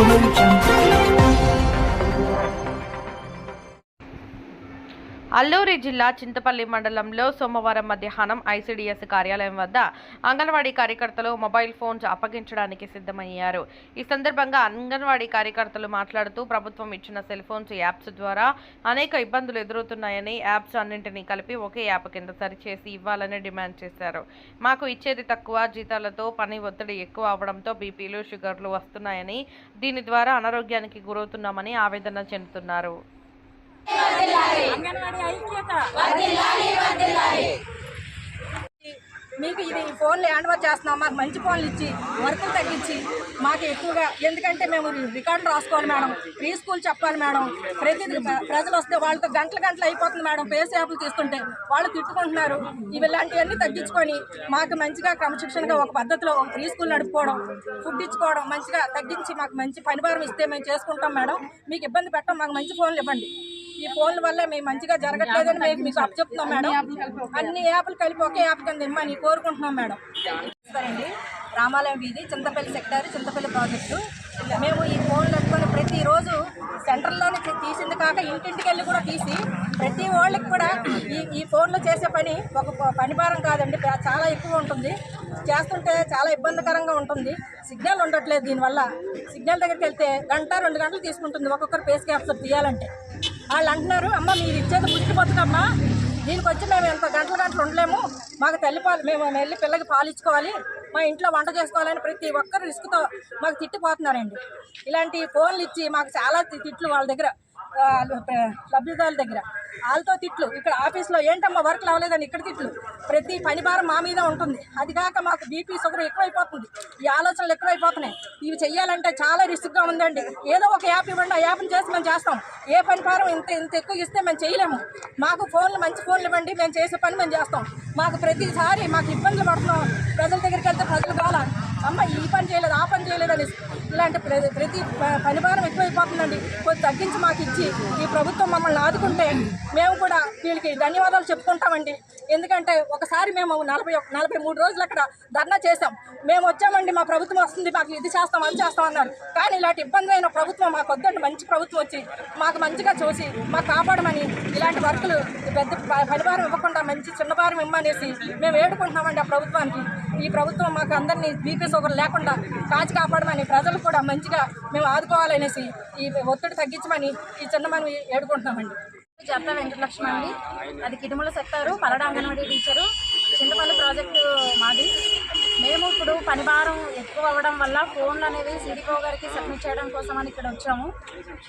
Bulunacağım Alluri జిల్లా చింతపల్లి మండలంలో సోమవారం మధ్యాహ్నం ఐసీడీఎస్ కార్యాలయం వద్ద అంగన్వాడీ కార్యకర్తలు మొబైల్ ఫోన్స్ అప్పగించడానికి సిద్ధమయ్యారు. ఈ సందర్భంగా అంగన్వాడీ కార్యకర్తలు మాట్లాడుతూ ప్రభుత్వం ఇచ్చిన సెల్ ఫోన్స్ యాప్స్ ద్వారా అనేక ఇబ్బందులు ఎదురవుతున్నాయని యాప్స్ అన్నింటినీ కలిపి ఒకే యాప్ కింద సరిచేసి ఇవ్వాలని డిమాండ్ చేశారు. మాకు ఇచ్చేది తక్కువ జీతాలతో పని ఒత్తిడి ఎక్కువ అవడంతో బీపీలు షుగర్లు వస్తున్నాయని దీని ద్వారా అనారోగ్యానికి గురవుతున్నామని ఆవేదన చెందుతున్నారు. అంగన్వాడీ ఐక్యత. మీకు ఇది ఫోన్లు హ్యాండ్ ఓవర్ చేస్తున్నాం. మాకు మంచి ఫోన్లు ఇచ్చి వర్కులు తగ్గించి మాకు ఎక్కువగా ఎందుకంటే మేము రికార్డు రాసుకోవాలి మేడం. ప్రీ స్కూల్ చెప్పాలి మేడం. ప్రతిదీ ప్ర- ప్రజలు వస్తే వాళ్ళతో గంటల గంటలు అయిపోతుంది మేడం. పేస్ యాప్లు తీసుకుంటే వాళ్ళు తిట్టుకుంటున్నారు. ఇవి ఇలాంటివన్నీ తగ్గించుకొని మాకు మంచిగా క్రమశిక్షణగా ఒక పద్ధతిలో ఒక ప్రీ స్కూల్ నడుపుకోవడం ఫుడ్ ఇచ్చుకోవడం మంచిగా తగ్గించి మాకు మంచి పనిభారం ఇస్తే మేము చేసుకుంటాం మేడం. మీకు ఇబ్బంది పెట్టం మాకు మంచి ఫోన్లు ఇవ్వండి. ఈ ఫోన్ల వల్ల మేము మంచిగా జరగట్లేదని మేము మీకు అప్పచెప్తున్నాం మేడం. అన్ని యాప్లు కలిపి ఒకే యాప్ కింద ఇమ్మని కోరుకుంటున్నాం మేడం. సరేండి రామాలయం వీధి చింతపల్లి సెక్టార్ చింతపల్లి ప్రాజెక్టు. మేము ఈ ఫోన్లు పెట్టుకొని ప్రతిరోజు సెంటర్లోనే తీసింది కాక ఇంటింటికి వెళ్ళి కూడా తీసి ప్రతి వాళ్ళకి కూడా ఈ ఈ ఫోన్లో చేసే పని ఒక పని భారం కాదండి. చాలా ఎక్కువ ఉంటుంది. చేస్తుంటే చాలా ఇబ్బందికరంగా ఉంటుంది. సిగ్నల్ ఉండట్లేదు దీనివల్ల. సిగ్నల్ దగ్గరికి వెళ్తే గంట రెండు గంటలు తీసుకుంటుంది ఒక్కొక్కరు ఫేస్ క్యాప్చర్ తీయాలంటే. వాళ్ళు అంటున్నారు అమ్మ మీరు ఇచ్చేది పుష్టి బతుకమ్మా. దీనికి వచ్చి మేము ఎంత గంటల గంటలు ఉండలేము. మాకు తల్లి పాలు మేము వెళ్ళి పిల్లకి పాలు ఇచ్చుకోవాలి. మా ఇంట్లో వంట చేసుకోవాలని ప్రతి ఒక్కరు రిస్క్తో మాకు తిట్టిపోతున్నారండి. ఇలాంటి ఫోన్లు ఇచ్చి మాకు చాలా తిట్లు వాళ్ళ దగ్గర లబ్ధిదారుల దగ్గర. వాళ్ళతో తిట్లు. ఇక్కడ ఆఫీస్లో ఏంటమ్మా వర్క్ అవ్వలేదని ఇక్కడ తిట్లు. ప్రతి పని భారం మా మీద ఉంటుంది. అది కాక మాకు బీపీ షుగర్ ఎక్కువైపోతుంది. ఈ ఆలోచనలు ఎక్కువైపోతున్నాయి. ఇవి చేయాలంటే చాలా రిస్క్గా ఉందండి. ఏదో ఒక యాప్ ఇవ్వండి. ఆ యాప్ని చేసి మేము చేస్తాం. ఏ పని భారం ఇంత ఇంత ఎక్కువ ఇస్తే మేము చేయలేము. మాకు ఫోన్లు మంచి ఫోన్లు ఇవ్వండి. మేము చేసే పని మేము చేస్తాం. మాకు ప్రతిసారి మాకు ఇబ్బందులు పడుతున్నాం. ప్రజల దగ్గరికి వెళ్తే ప్రజలు కావాలా అమ్మ ఈ పని చేయలేదు ఆ పని చేయలేదు అని ఇలాంటి ప్రతి ప్రతి ప- పని భారం ఎక్కువైపోతుందండి. కొద్ది తగ్గించి మాకు ఇచ్చి ఈ ప్రభుత్వం మమ్మల్ని ఆదుకుంటే మేము కూడా వీళ్ళకి ధన్యవాదాలు చెప్పుకుంటామండి. ఎందుకంటే ఒకసారి మేము నలభై నలభై మూడు రోజులు అక్కడ ధర్నా చేసాం మేము వచ్చామండి మా ప్రభుత్వం వస్తుంది మాకు ఇది చేస్తాం అది చేస్తాం అన్నారు. కానీ ఇలాంటి ఇబ్బంది ప్రభుత్వం మాకు వద్దండి మంచి ప్రభుత్వం వచ్చి మాకు మంచిగా చూసి మాకు కాపాడమని ఇలాంటి వర్కులు పెద్ద పనిభారం ఇవ్వకుండా మంచి చిన్న భారం ఇమ్మనేసి మేము వేడుకుంటున్నామండి ఆ ప్రభుత్వానికి. ఈ ప్రభుత్వం మాకు అందరినీ బీపీ షుగర్ లేకుండా కాచి కాపాడమని ప్రజలు కూడా మంచిగా మేము ఆదుకోవాలనేసి ఈ ఒత్తిడి తగ్గించమని ఈ చిన్నమని వేడుకుంటున్నామండి. జత్త వెంకటలక్ష్మి అండి. అది Kidumula sector Palada anganwadi teacher. Chintapalli project మాది. మేము ఇప్పుడు పనిభారం ఎక్కువ అవ్వడం వల్ల ఫోన్లు అనేవి సిడికో గారికి సబ్మిట్ చేయడం కోసం అని ఇక్కడ వచ్చాము.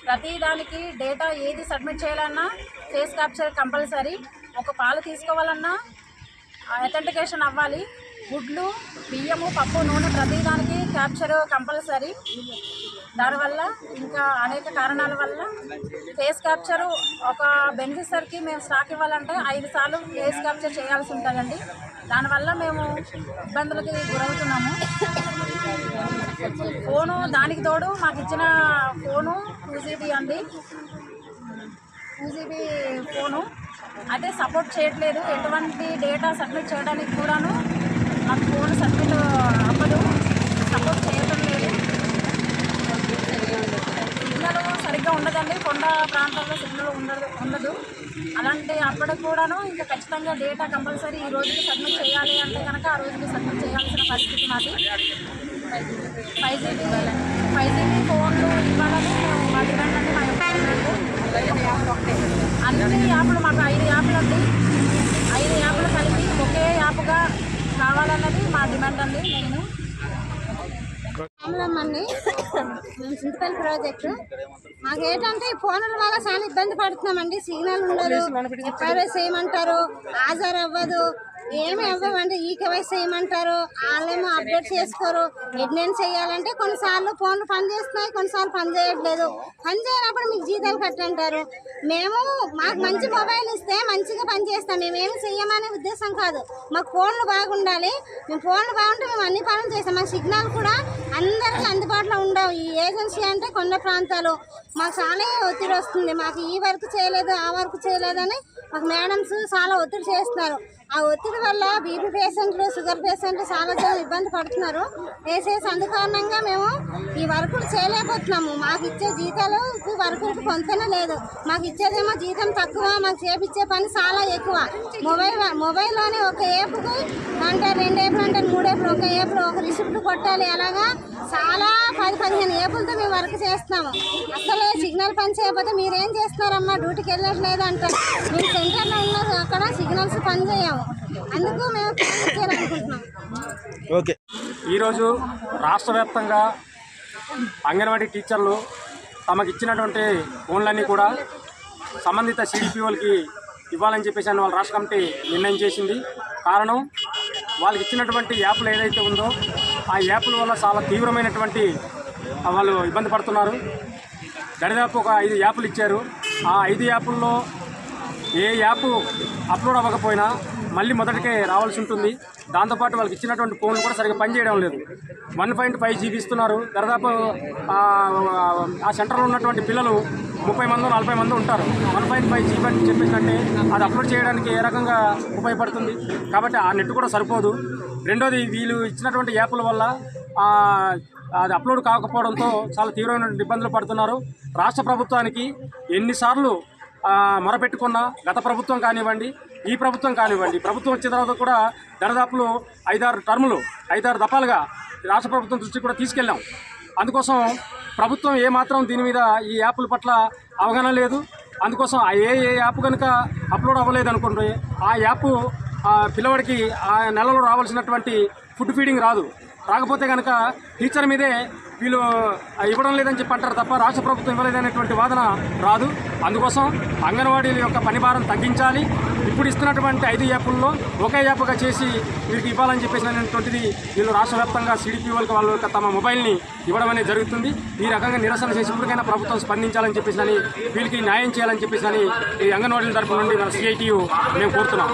ప్రతి దానికి డేటా ఏది సబ్మిట్ చేయాలన్నా ఫేస్ క్యాప్చర్ కంపల్సరీ. ఒక పాలు తీసుకోవాలన్నా అథెంటికేషన్ అవ్వాలి. గుడ్లు బియ్యము పప్పు నూనె ప్రతిదానికి క్యాప్చర్ కంపల్సరీ దానివల్ల ఇంకా అనేక కారణాల వల్ల ఫేస్ క్యాప్చర్ ఒక బెనిఫిషర్కి మేము స్టాక్ ఇవ్వాలంటే ఐదు సార్లు ఫేస్ క్యాప్చర్ చేయాల్సి ఉంటుందండి. దానివల్ల మేము ఇబ్బందులకి గురవుతున్నాము. ఫోను దానికి తోడు మాకు ఇచ్చిన ఫోను టూ జీబీ అండి. Two GB phone. అయితే సపోర్ట్ చేయట్లేదు. ఎటువంటి డేటా సబ్మిట్ చేయడానికి కూడాను మాకు ఫోన్ సబ్మిట్ అవ్వదు సపోర్ట్ చేయటం లేదు. సిగ్నల్ సరిగ్గా ఉండదండి. కొండ ప్రాంతాల్లో సిగ్నల్ ఉండదు ఉండదు. అలాంటి అప్పటికి కూడాను ఇంకా ఖచ్చితంగా డేటా కంపల్సరీ ఈ రోజుకి సబ్మిట్ చేయాలి అంటే కనుక ఆ రోజుకి సబ్మిట్ చేయాల్సిన పరిస్థితి మాది. ఫైవ్ జీబీ ఫైవ్ జీబీ ఫోన్లు ఇవ్వాలని మా డిమాండ్ అంటే మా యొక్క అన్ని యాప్లు మాకు ఐదు యాప్లు అండి ఐదు యాప్లు కలిపి ఒకే యాప్గా కావాలన్నది మా డిమాండ్ అండి నేను రామలమ్మండి మేము చింతపల్లి ప్రాజెక్టు. మాకు ఏంటంటే ఈ ఫోన్ల వల్ల చాలా ఇబ్బంది పడుతున్నామండి. సిగ్నల్ ఉండదు. ఎఫ్ఐఆర్ఎస్ చేయమంటారు హాజరు అవ్వదు ఏమి అవ్వమండి ఈ చేయమంటారు వాళ్ళేమో అప్డేట్ చేసుకోరు. అటెండెన్స్ చేయాలంటే కొన్నిసార్లు ఫోన్లు పని చేస్తున్నాయి కొన్నిసార్లు పని చేయట్లేదు. పని చేయనప్పుడు మీకు జీతాలు కట్టంటారు. మేము మాకు మంచి మొబైల్ ఇస్తే మంచిగా పనిచేస్తాం మేమేమి చెయ్యమనే ఉద్దేశం కాదు. మాకు ఫోన్లు బాగుండాలి. మేము ఫోన్లు బాగుంటే మేము అన్ని పనులు చేస్తాం. మాకు సిగ్నల్ కూడా అన్ని అందరికీ అందుబాటులో ఉండవు. ఈ ఏజెన్సీ అంటే కొండ ప్రాంతాలు. మాకు చాలా ఒత్తిడి వస్తుంది. మాకు ఈ వర్క్ చేయలేదు ఆ వర్క్ చేయలేదని మాకు మేడమ్స్ చాలా ఒత్తిడి చేస్తున్నారు. ఆ ఒత్తిడి వల్ల బీపీ పేషెంట్లు షుగర్ పేషెంట్లు చాలా జనం ఇబ్బంది పడుతున్నారు. వేసేసి అందుకారణంగా మేము ఈ వర్కులు చేయలేకపోతున్నాము. మాకు ఇచ్చే జీతాలు వర్కులకు పొంతనే లేదు. మాకు ఇచ్చేదేమో జీతం తక్కువ మాకు చేపిచ్చే పని చాలా ఎక్కువ. మొబైల్ మొబైల్లోనే ఒక ఏపుకి అంటే రెండు ఏపులు అంటే మూడు ఏపులు ఒక ఏపులు ఒక రిసిప్ట్ కొట్టాలి అలాగా చాలా పది పదిహేను ఏపులతో మేము వర్క్ చేస్తున్నాము. అసలు సిగ్నల్ పని చేయకపోతే మీరేం చేస్తున్నారమ్మా? డ్యూటీకి వెళ్ళట్లేదు అంటారు. మేము సెంటర్లో ఉన్న అక్కడ సిగ్నల్స్ పని చేయము అందుకు మేము ఫోన్ చేయాలనుకుంటున్నాం ఓకే. ఈరోజు రాష్ట్ర వ్యాప్తంగా అంగన్వాడీ టీచర్లు తమకు ఇచ్చినటువంటి ఫోన్లన్నీ కూడా సంబంధిత సిడిపిఓలకి ఇవ్వాలని చెప్పేసి అని వాళ్ళ రాష్ట్ర కమిటీ నిర్ణయం చేసింది. కారణం వాళ్ళకి ఇచ్చినటువంటి యాప్లు ఏదైతే ఉందో ఆ యాప్ల వల్ల చాలా తీవ్రమైనటువంటి వాళ్ళు ఇబ్బంది పడుతున్నారు. దరిదాపు ఒక ఐదు యాప్లు ఇచ్చారు. ఆ ఐదు యాప్ల్లో ఏ యాప్ అప్లోడ్ అవ్వకపోయినా మళ్ళీ మొదటికే రావాల్సి ఉంటుంది. దాంతోపాటు వాళ్ళకి ఇచ్చినటువంటి ఫోన్లు కూడా సరిగ్గా పనిచేయడం లేదు. వన్ పాయింట్ ఫైవ్ జీబీ ఇస్తున్నారు. దాదాపు ఆ, సెంటర్లో ఉన్నటువంటి పిల్లలు ముప్పై మంది నలభై మంది ఉంటారు. వన్ పాయింట్ ఫైవ్ జీబీ అని చెప్పేసినట్టే అది అప్లోడ్ చేయడానికి ఏ రకంగా ఉపయోగపడుతుంది? కాబట్టి ఆ నెట్ కూడా సరిపోదు. రెండోది వీళ్ళు ఇచ్చినటువంటి యాప్ల వల్ల అది అప్లోడ్ కాకపోవడంతో చాలా తీవ్రమైన ఇబ్బందులు పడుతున్నారు. రాష్ట్ర ప్రభుత్వానికి ఎన్నిసార్లు మొరపెట్టుకున్న మొరపెట్టుకున్నా గత ప్రభుత్వం కానివ్వండి ఈ ప్రభుత్వం కానివ్వండి. ప్రభుత్వం వచ్చిన తర్వాత కూడా దరిదాపులు ఐదారు టర్ములు ఐదారు దఫాలుగా రాష్ట్ర ప్రభుత్వం దృష్టికి కూడా తీసుకెళ్ళాం. అందుకోసం ప్రభుత్వం ఏమాత్రం దీని మీద ఈ యాప్ల పట్ల అవగాహన లేదు. అందుకోసం ఏ ఏ యాప్ కనుక అప్లోడ్ అవ్వలేదు అనుకోండి ఆ యాప్ పిల్లవాడికి ఆ నెలలో రావాల్సినటువంటి ఫుడ్ ఫీడింగ్ రాదు. రాకపోతే కనుక టీచర్ మీదే వీళ్ళు ఇవ్వడం లేదని చెప్పి అంటారు తప్ప రాష్ట్ర ప్రభుత్వం ఇవ్వలేదనేటువంటి వాదన రాదు. అందుకోసం అంగన్వాడీల యొక్క పనిభారం తగ్గించాలి. ఇప్పుడు ఇస్తున్నటువంటి ఐదు యాప్ల్లో ఒకే యాప్గా చేసి వీరికి ఇవ్వాలని చెప్పేసి అనేటువంటిది వీళ్ళు రాష్ట్ర వ్యాప్తంగా సిడిపి వాళ్ళకి వాళ్ళ యొక్క తమ మొబైల్ని ఇవ్వడం అనేది జరుగుతుంది. ఈ రకంగా నిరసన చేసి ఇప్పటికైనా ప్రభుత్వం స్పందించాలని చెప్పేసి అని వీళ్ళకి న్యాయం చేయాలని చెప్పేసి అని ఈ అంగన్వాడీల తరపు నుండి మన సిఐటియు మేము కోరుతున్నాం.